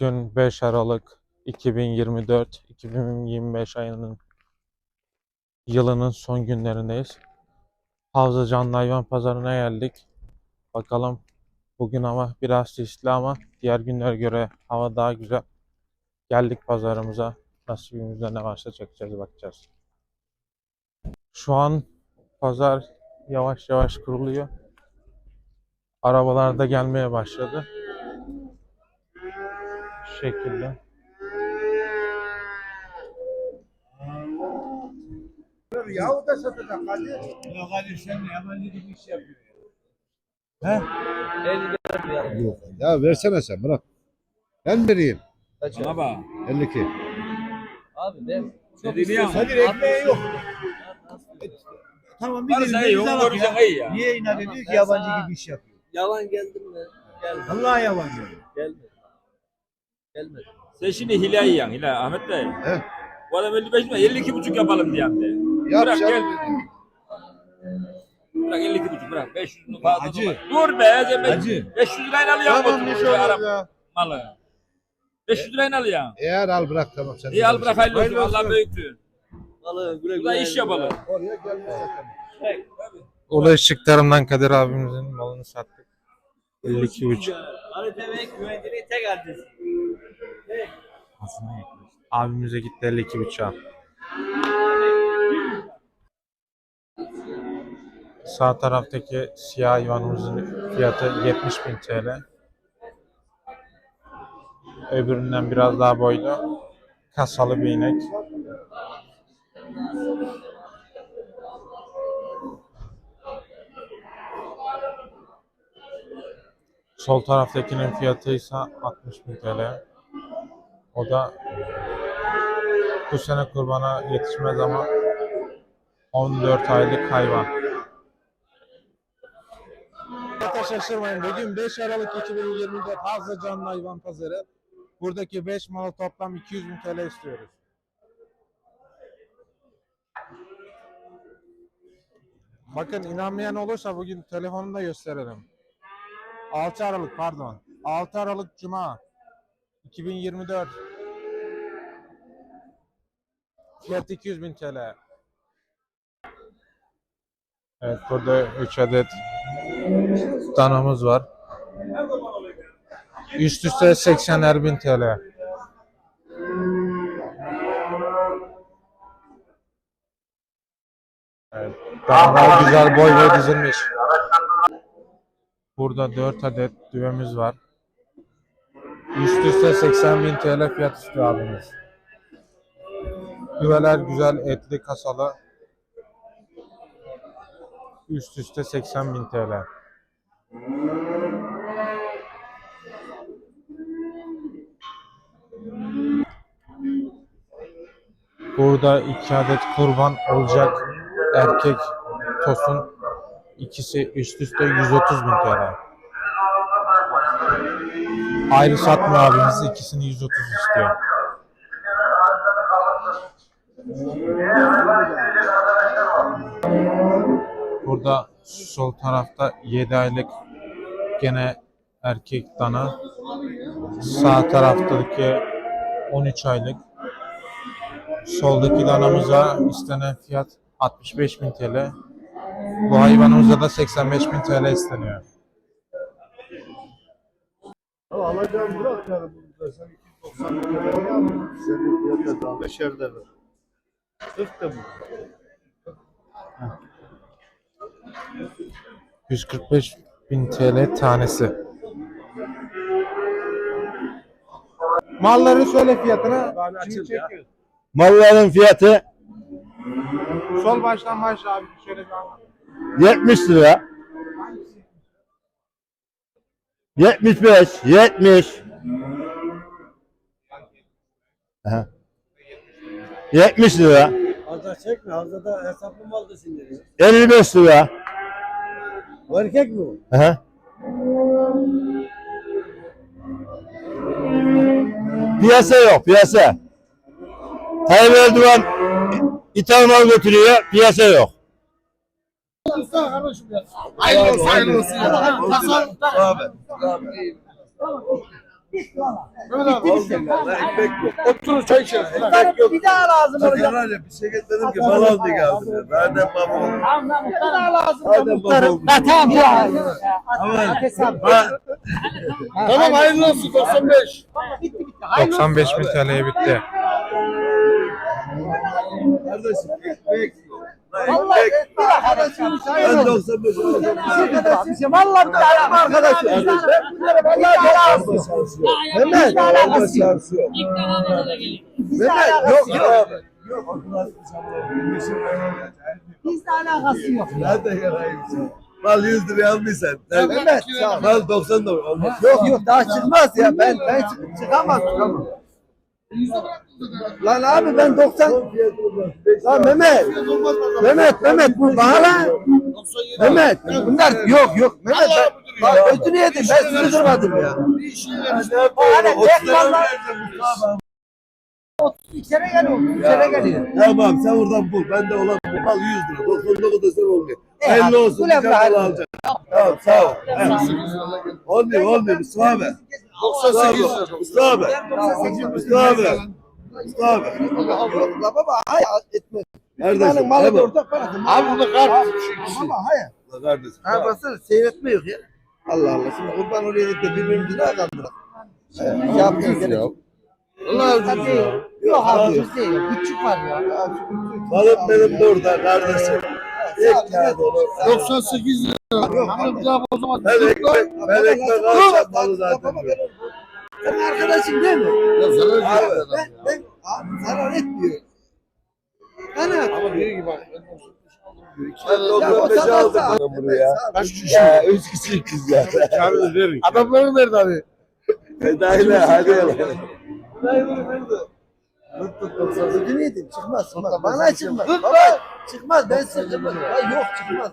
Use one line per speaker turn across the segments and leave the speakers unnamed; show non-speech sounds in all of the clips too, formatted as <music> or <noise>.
Bugün 5 Aralık 2024 2025 ayının yılının son günlerindeyiz. Havza Canlı Hayvan Pazarı'na geldik. Bakalım bugün hava biraz sisli ama diğer günlere göre hava daha güzel. Geldik pazarımıza. Nasibimizde ne varsa çekeceğiz bakacağız. Şu an pazar yavaş yavaş kuruluyor. Arabalar da gelmeye başladı. Şekilde.
Yahu da satacak Kadir.
Ya Kadir sen ne yabancı gibi iş yapıyor
He?
ya.
Yok. Ya versene sen bırak. Ben vereyim.
Bana bak.
52.
Abi ben çok
ya.
Kadir ekmeği yok.
Tamam dilim,
iyi,
bize
göreceksin iyi ya.
Niye inat ediyor ki yabancı gibi iş yapıyor?
yalan geldim mi? Gelmedi.
Allah yabancı.
Gelmedi. Gelmedi.
Sen şimdi hile yiyen, hile Ahmet Bey.
He.
Bu adam 55 mi? 52 buçuk yapalım diyen de. Bırak gel. Bırak 52 buçuk bırak. 500 'ünü fazla
Hacı.
dolar. Dur be sen be.
Hacı.
500 lirayla alıyorsun
Tamam
bu
ne
bu
şey olur
Arap
ya.
malı. 500 lirayla alıyorsun.
Eğer al bırak tamam sen.
İyi al bırak hayırlı olsun. Allah büyüktür.
Vallahi güle
Bu da iş yapalım.
Oraya gelmezse
Ulu ışıklarından Kadir abimizin malını sattık. 52 buçuk.
Harita ve güvenceliği tek adresi.
Abimize gitti 52 buçuğa. Sağ taraftaki siyah hayvanımızın fiyatı 70 bin TL. Öbüründen biraz daha boylu. Kasalı bir inek. Sol taraftakinin fiyatı ise 60 bin TL. O da bu sene kurbana yetişmez ama 14 aylık hayvan. Şaşırmayın. Bugün 5 Aralık 2024 Hazlı Canlı Hayvan Pazarı. Buradaki 5 malı toplam 200 bin TL istiyoruz. Bakın inanmayan olursa bugün telefonumu da gösterelim. 6 Aralık pardon. 6 Aralık Cuma 2024 Fiyat 200 bin TL. Evet burada 3 adet danamız var. Üst üste 80'er bin TL. Evet, danalar güzel boy ve dizilmiş. Burada 4 adet düvemiz var. Üst üste 80 bin TL fiyat istiyor abimiz. Düveler güzel etli kasalı. Üst üste 80 bin TL. Burada iki adet kurban olacak erkek tosun ikisi üst üste 130 bin TL. Ayrı satmıyor abimiz ikisini 130 istiyor. Burada sol tarafta 7 aylık gene erkek dana. Sağ taraftaki 13 aylık. Soldaki danamıza istenen fiyat 65.000 TL. Bu hayvanımıza da 85.000 TL isteniyor.
Alacağım bırak yani. burada. Sen 290 lira Senin fiyatı beşer de ver. 40 da bu.
145 bin TL tanesi. Malları söyle fiyatını. Şimdi çekiyoruz.
Malların fiyatı
Sol baştan başla abi şöyle bir anlat.
70 lira. 75, 70. Aha. 70 lira.
Hazır çekme. Hazır da hesaplı mal da sinirli.
55 lira.
O erkek mi o?
Aha. Piyasa yok, piyasa. Tayyip Erdoğan ithal mal götürüyor, piyasa yok.
Hayırlı olsun. Hayırlı olsun.
Abi, abi,
Oturun çay içelim.
Bir daha lazım olacak.
bir şey getirdim ki mal aldı geldi. Madem baba oldu.
Bir daha lazım.
Madem baba oldu.
Tamam ya.
Tamam hayırlı olsun 95.
95 bin TL'ye bitti.
Kardeşim ekmek yok.
Vallahi bir arkadaşım.
Ben 95 alacağım.
Arkadaşım. Vallahi bir tane arkadaşım. Mehmet.
Olma şansı yok.
Mehmet.
Yok yok.
Bizle alakası yok.
Nerede yarayım sen? Mal 100 liraya almışsın.
Mehmet.
Mal 90 da olmaz.
Yok yok daha çıkmaz ya. Ben ben çık- çıkamaz çıkamaz. Lan abi ben 90 Lan Mehmet. Mehmet Mehmet bu bana lan. Mehmet bunlar yok yok Mehmet ben bak ötünü yedim ben sizi kırmadım ya. Hani tek mallar 32 kere geliyor 32 kere geliyor.
Tamam sen oradan bul. Ben de olan bu mal 100 lira. 99 da sen olmuyor. Hayırlı olsun. mal
hayırlı.
alacaksın. Tamam sağ ol. Olmuyor olmuyor Mustafa abi. 98 lira. Mustafa abi. Mustafa abi. Mustafa abi.
La baba hayır etme.
Neredesin?
Malı
Tamam.
ortak parası. Abi bunu kart. Baba hayır.
La Kardeşim.
Ha basın seyretme yok ya. Allah Allah şimdi kurban oraya gidip de birbirimizi ne. Şey yapmıyor gerek yok. Allah değil. Yok abi ucuz değil. Küçük var ya.
Malım benim de orada kardeşim. Ek kağıt olur.
98 lira. Abi daha o zaman.
Ben ekmek, ben ekmek malı zaten.
Senin arkadaşın değil mi?
Ya sana
Abi ben, ben abi, zarar etmiyor. Bana ama
Ben 95 aldım ben buraya.
Kaç kişi?
Ya kişiyiz biz ya.
Adamları nerede abi?
Dayıla hadi ya.
Ödünü yedin çıkmaz. çıkmaz. Bana çıkmaz. Baba çıkmaz ben sıkılmaz. Ya yok çıkmaz.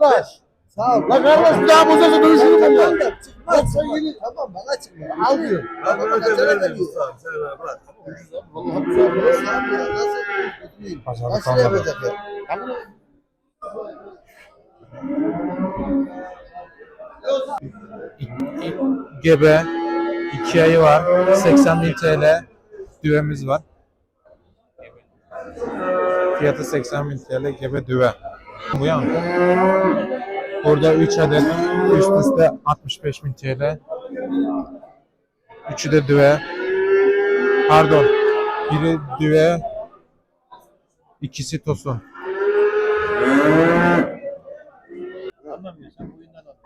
Kardeş. Sağ ol. Lan kardeş bir daha bozarsa dövüşürüm ben ya. Çıkmaz. Sen yeni. Tamam bana çıkmaz. Al diyor.
Ben
Baba
böyle
kaçana
de
veriyor.
verdim Mustafa. Sen ver bırak.
Vallahi. Nasıl abi? Nasıl?
Pazarlık
Nasıl
anladım.
yapacak ya?
Gebe 2 ayı var. 80 bin TL düvemiz var. Fiyatı 80 bin TL gebe düve. Bu yan. Burada 3 adet üst üste 65 bin TL. Üçü de düve. Pardon. Biri düve. ikisi tosun.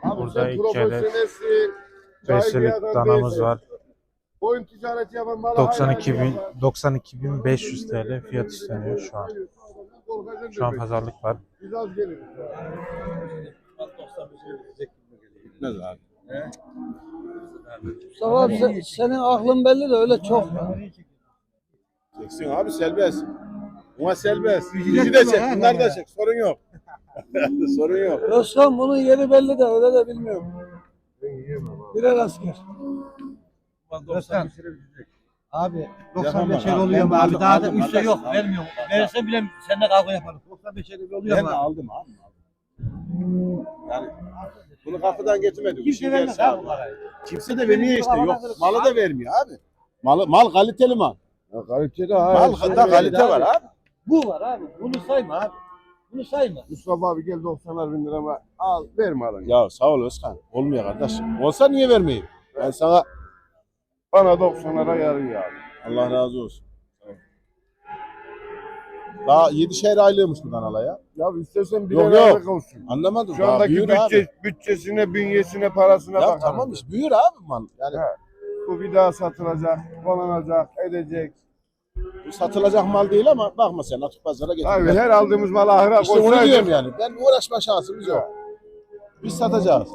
Burada iki adet beşlik danamız var.
Oyun ticareti yapan bana
92 bin 92 bin 500 TL fiyat isteniyor şu an. Şu an pazarlık var.
Biz az geliriz.
Mustafa abi sen- senin aklın belli de öyle çok.
Çeksin abi serbest. Buna serbest. Bizi de çek, bunlar da çek. Sorun yok. <laughs> Sorun yok.
Özkan bunun yeri belli de öyle de bilmiyorum. Birer asker.
Özkan. Abi
Yapamam
95 el oluyor mu abi?
aldım,
Daha da
aldım,
üstte
aldım.
yok. Vermiyorum. Verirsen bile seninle kavga yaparım. 95 el oluyor
Ben
mu
de
abi?
aldım abi. Yani bunu kapıdan getirmedik.
Kimse vermez
gerisi
abi bu parayı.
Kimse de vermiyor işte. Yok. Malı da vermiyor abi. Mal, mal kaliteli mal.
Kaliteli
Mal da kalite var abi.
Bu var abi. Bunu sayma abi. Bunu sayma.
Mustafa abi gel 90'lar bin lira ama al verme alın.
Ya sağ ol Özkan. Olmuyor kardeşim. Olsa niye vermeyeyim? Ben sana
Bana 90'lara yarıyor abi.
Allah razı olsun. Daha 7 aylığıymış bu kanala ya.
Ya istersen bir
Yok, yok.
olsun.
Anlamadım.
Şu
Daha
andaki
büyür
bütçe,
abi.
bütçesine, bünyesine, parasına
Ya
bak.
tamam işte büyür abi mal. Yani
Bu bir daha satılacak, kullanılacak, edecek.
bu satılacak mal değil ama bakma sen atıp pazara getir.
Abi her aldığımız malı ahıra
İşte onu
koysaydık.
diyorum yani. Ben uğraşma şansımız yok. Biz satacağız.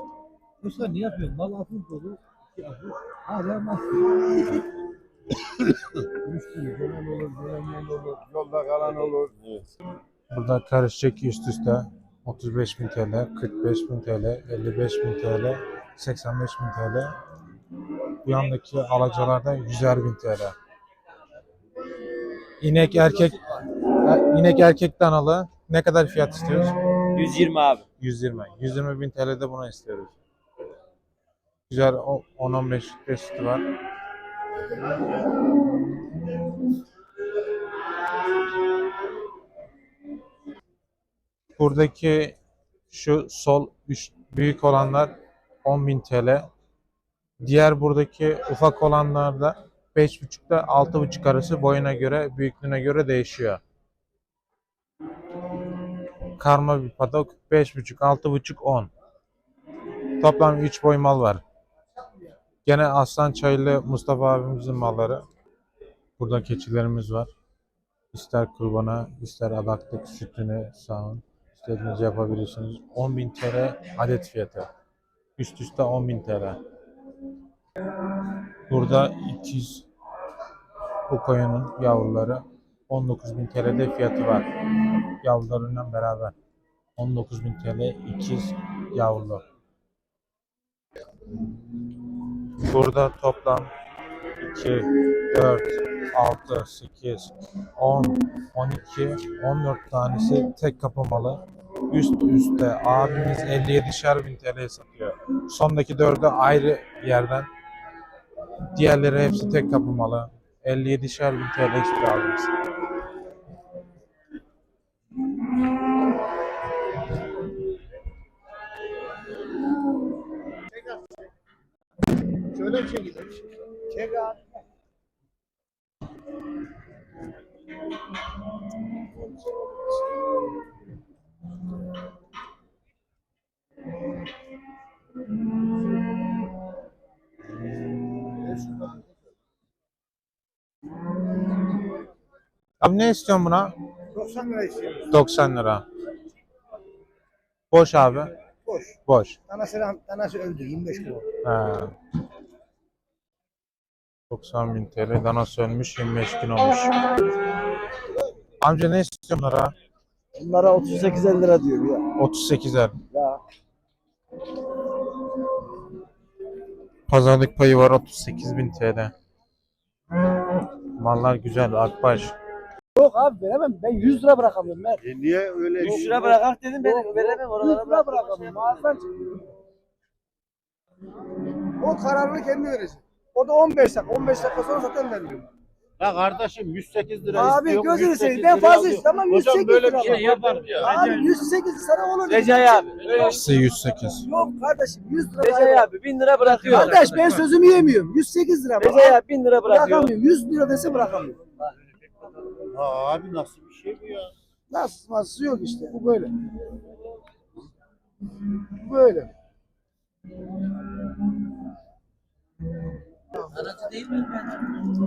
Özkan ne yapıyorsun? Mal atın dolu. Hala mal.
Müşteri gelen olur, gelemeyen olur, yolda kalan olur.
Evet.
Burada karışık üst üste 35 bin TL, 45 bin TL, 55 bin TL, 85 bin TL. Bu yandaki alacalarda 100'er bin TL. İnek erkek inek erkek danalı ne kadar fiyat istiyoruz?
120 abi.
120. 120 bin TL de buna istiyoruz. Güzel o- 10-15 litre sütü var. Buradaki şu sol üç büyük olanlar 10.000 TL. Diğer buradaki ufak olanlar da 5.5 ile 6.5 arası boyuna göre, büyüklüğüne göre değişiyor. Karma bir padok 5.5, 6.5, 10. Toplam 3 boy mal var. Gene Aslan Çaylı Mustafa abimizin malları. Burada keçilerimiz var. İster kurbana, ister adaklık sütünü sağın. İstediğinizi yapabilirsiniz. 10.000 TL adet fiyatı. Üst üste 10.000 TL. Burada ikiz bu koyunun yavruları 19.000 TL'de fiyatı var. Yavrularıyla beraber. 19.000 TL ikiz yavrulu. Burada toplam 2, 4, 6, 8, 10, 12, 14 tanesi tek kapı malı. Üst üste abimiz 57'şer bin TL satıyor. Sondaki dördü ayrı yerden. Diğerleri hepsi tek kapı malı. 57'şer bin TL istiyor abimiz.
Abi
ne istiyorsun buna?
90 lira istiyoruz.
90 lira. Boş abi.
Boş.
Boş.
Tanası, tanası öldü 25 kilo.
He. 90 bin TL dana sönmüş 25 gün olmuş. Amca ne istiyorsun bunlara?
Bunlara 38 lira diyor ya.
38'er.
Ya.
Pazarlık payı var 38 bin TL. Mallar güzel Akbaş.
Yok abi veremem. Ben 100 lira bırakamıyorum ben.
E niye öyle?
3 lira bırakak dedim ben veremem
100
oralara
lira
bırak.
bırakamıyorum. Ağzından çıkıyor.
O kararını kendi verecek. O da 15 dakika. 15 dakika sonra zaten veriyorum.
Ya kardeşim 108 lira
Abi
istiyor.
gözünü
108
seveyim. Ben
lira
fazla
alıyor.
istemem.
Hocam
108
böyle
lira.
bir şey yapar ya.
Abi 108 sana olur.
Recai abi.
İkisi 108.
Yok kardeşim 100 lira.
Recai abi 1000 lira bırakıyor.
Kardeş ben sözümü yemiyorum. 108 lira.
Recai abi 1000 lira bırakıyor.
Bırakamıyorum. 100 lira dese bırakamıyorum.
Ha, abi nasıl bir şey bu ya?
Nasıl nasıl yok işte. Bu böyle. Böyle.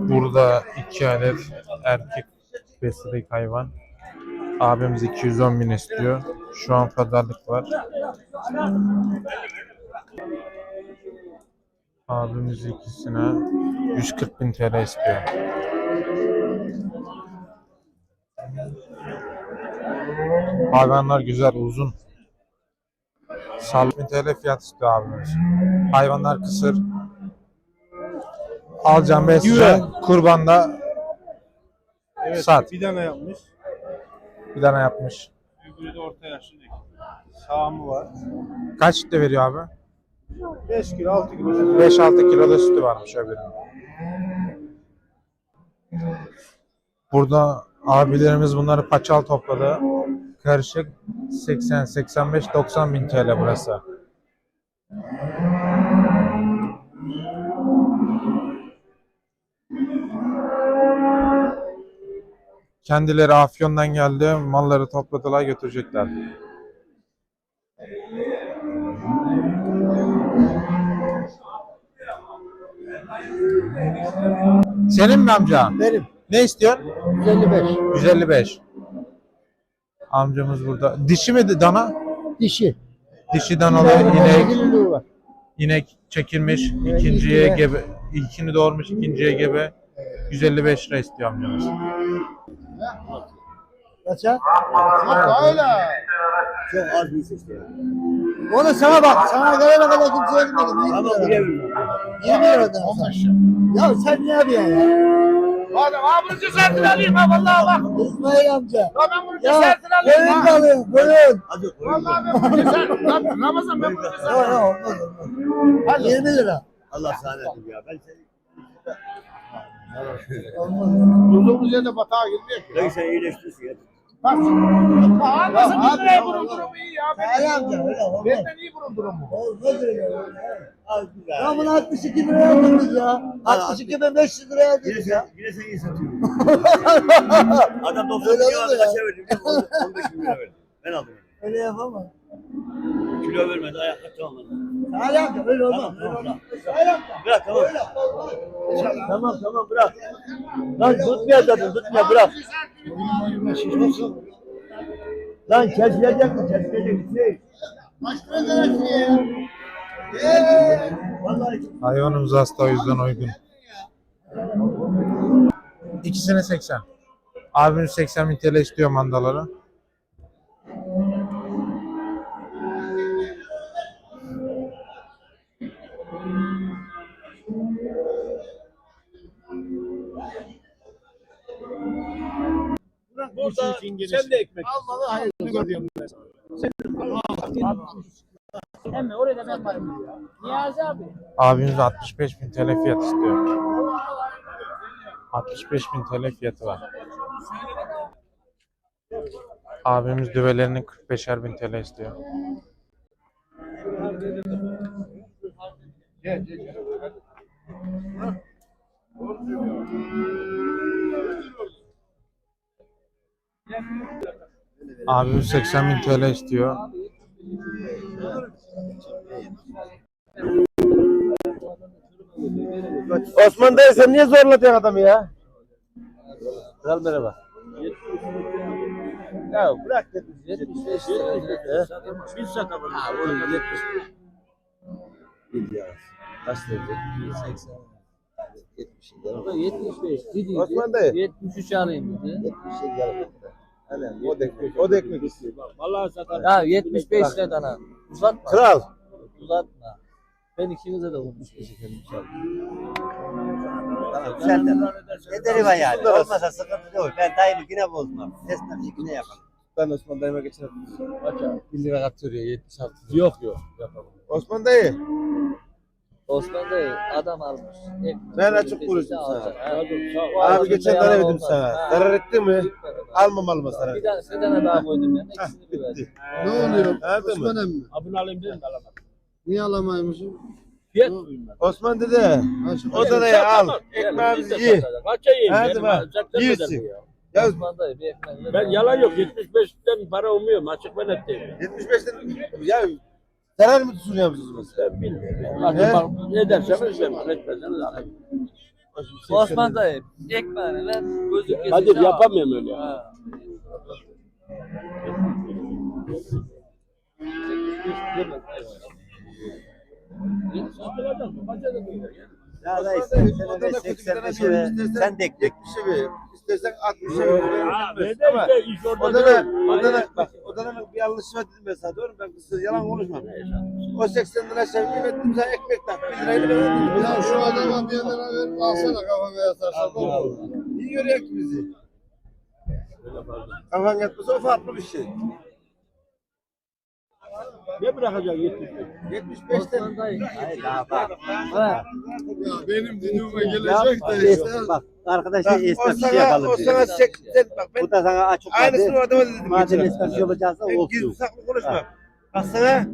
Burada iki adet erkek besledik hayvan. Abimiz 210 bin istiyor. Şu an pazarlık var. Abimiz ikisine 140 bin TL istiyor. Hayvanlar güzel, uzun. Sağlık bin TL fiyat istiyor abimiz. Hayvanlar kısır. Alacağım besle. Kurbanda
Evet,
Sat.
bir tane yapmış.
bir tane yapmış.
Öbürü de orta yaşlı. Sağımı var.
Kaç litre veriyor abi?
5 kilo 6 kilo.
5-6 kilo da sütü varmış öbürünün. Burada abilerimiz bunları paçal topladı. Karışık 80, 85, 90 bin TL burası. Kendileri Afyon'dan geldi. Malları topladılar götürecekler. Senin mi amca?
Benim.
Ne istiyorsun?
155.
155. Amcamız burada. Dişi mi dana?
Dişi.
Dişi danalı inek.
Var.
İnek çekilmiş. İkinciye gebe. İlkini doğurmuş, ikinciye gebe. 155 lira istiyor amcamız.
Kaça?
Öyle. Çok az bir ses ya.
O da sana bak. Sana gelene kadar kimseye gitmedim. 20
Ama
lira.
buraya bilmem.
20 lira. Ya sen ne yapıyorsun ya?
Madem abi cesaretini alayım ha vallahi bak.
İsmail amca.
Ya ben bunu cesaretini alayım
koyun alın. Koyun.
Hadi.
Vallahi ben bunu cesaretini Ramazan ben bunu
Yok
cesaretini
yok olmaz olmaz. 20 lira.
Allah sana versin ya. Ben seni
Durduğumuz yerde batağa girmiyor ki.
Sen iyileştirsin ya.
Bak. Kaan nasıl bin liraya bunun durumu iyi ya.
Olmaz.
Benden iyi bunun durumu.
Olmaz öyle. Ya bunu 62 liraya aldınız ya. 62 bin 500 liraya aldınız ya.
yine sen iyi satıyorsun. <laughs> Adam 90
Öyle
milyon
olur
aldı kaça verdim? 15 milyon verdim. Ben aldım.
Öyle yapamam.
Kilo vermedi ayakta tamamladı.
Hayır amca öyle olmaz. Öyle olmaz. Amca.
Bırak tamam.
Öyle olmaz.
Tamam tamam bırak. Lan tutmuyor zaten tutmuyor bırak. Lan kesilecek mi kesilecek mi? Vallahi
Hayvanımız hasta o yüzden uygun. İkisine 80. Abimiz 80 bin TL istiyor mandaları.
Burada sen de ekmek. Almalı hayırlı görüyorum ben sana.
Oraya da ben varım. Niyazi abi.
Abimiz 65 bin TL fiyat istiyor. 65 bin TL fiyatı var. Abimiz düvelerinin 45'er bin TL istiyor. Abimiz 80 bin TL istiyor.
Osman dayı sen niye zorlatıyorsun adamı ya?
Kral merhaba.
Ya bırak.
75 lira.
biz satalım.
Ha oğlum 70. Bil ya. Kaç dedi? 80. 70 lira. 75 dediydi.
Osman dayı.
73 alayım dedi.
70 lira.
O da ekmek. O da ekmek istiyor.
Vallahi satarım.
Ya 75 lira dana. Uzatma.
Kral.
Uzatma. Ben ikinize de 75 efendim.
Tamam güzel de. Ederi var yani. Olmasa sıkıntı yok. Ben dayımı yine bozmam. Esnaf yine yapalım.
Ben Osman dayıma geçerim.
Kaç abi? 1 lira katıyor ya 76 lira.
Yok yok. Yapamam.
Osman dayı.
Osman dayı adam almış. Ekmek
Ben açık konuştum sana. Abi geçen tane
yalan
verdim sana. Zarar etti mi? Almam alma zarar.
Bir tane, bir tane daha koydum yani. İkisini bir verdim.
Ne oluyor?
Anladın mı?
Osman emmi.
Ha bunu alayım dedim de alamadım.
Niye alamaymışsın?
Fiyat.
Osman dede. O da ya al. Ekmeğimizi ye.
Kaça yiyeyim?
Hadi bak, yersin.
ya.
Osman dayı bir ekmek.
Ben yalan yok. 75'ten para umuyorum. Açık ben değilim.
75'ten ya zarar mı düşünüyor musunuz?
Ben bilmiyorum. Hadi bak ne derseniz ben etmezseniz alayım.
Osman dayı ekmeğini ver. Gözlük
Hadi
getirsin, al.
yapamıyorum öyle.
Ha.
Ya?
Ya dayı
Osman dayı,
80'e
ondan
de
da kötü bir
85'e
tane
ver.
istersen-
Sen de ekmek.
70'e ver. İstersen 60'a ver.
Ha, ne
Ama
de işte iş orada
Odana,
değil.
odana, bak, odana bir yanlış var dedim ben sana doğru mu? Ben kızsız yalan konuşmam. O 80 lira sevgi verdim sana ekmek tak. 1 lirayı da verdim.
Ya şu adama bir lira ver. Alsana kafama yatarsa. ne olur?
İyi görüyor ki bizi. Kafan yatması o farklı bir şey.
Ne bırakacak 75?
75'ten
Osman dayı.
Hayır daha bak.
Ha.
Ya benim dediğime
Ya,
gelecek de işte.
Bak arkadaş
bak,
esnaf bir şey yapalım
o sana 80 bak ben
Bu da sana açıkladı.
aynısını o adama dedim.
Madem esnaf
hafta.
yapacaksa
Ben gizli
olsun.
saklı konuşmam. Bak sana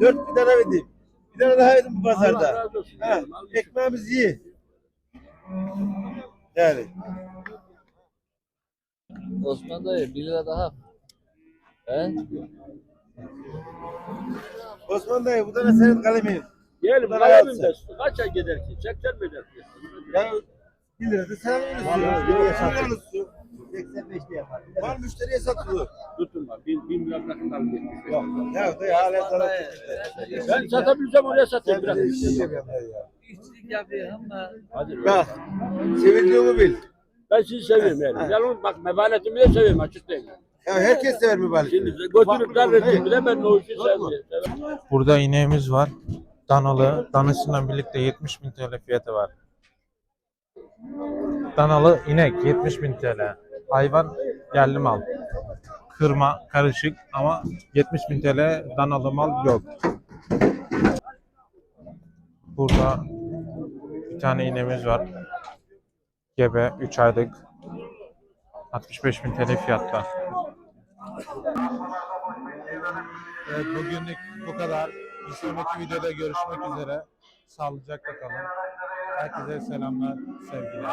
4 bir tane verdim. Bir tane daha verdim bu pazarda.
olsun.
Ha, ekmeğimizi ye. Yani.
Osman dayı 1 lira daha. He?
Osman dayı bu da ne senin kalemin.
Gel kalemim
yatsın.
de kaça gider ki? 80 mi eder ki?
Ya 1 lira da sen veriyorsun.
85'te yapar.
Var müşteriye satılıyor.
Tutun bak. 1000 bin lira bırakın alayım 75.
Yok. Ya dayı hala sana.
Ben satabilsem oraya satayım.
Sen
Bırak.
bize bir şey yap ya dayı ya.
İşçilik yapıyor ama.
Hadi.
Bak. Sevildiğimi bil.
Ben sizi seviyorum yani. Yalnız bak mebanetimi de seviyorum açık değil.
Ya herkes sever mübarek.
Şimdi götürüp kardeşim bile ben o işi.
Burada ineğimiz var. Danalı. Danasıyla birlikte 70 bin TL fiyatı var. Danalı inek 70 bin TL. Hayvan yerli mal. Kırma karışık ama 70 bin TL danalı mal yok. Burada bir tane ineğimiz var.
Gebe 3 aylık 65.000 TL fiyatla.
Evet bugünlük bu kadar. Bir sonraki videoda görüşmek üzere. Sağlıcakla kalın. Herkese selamlar, sevgiler.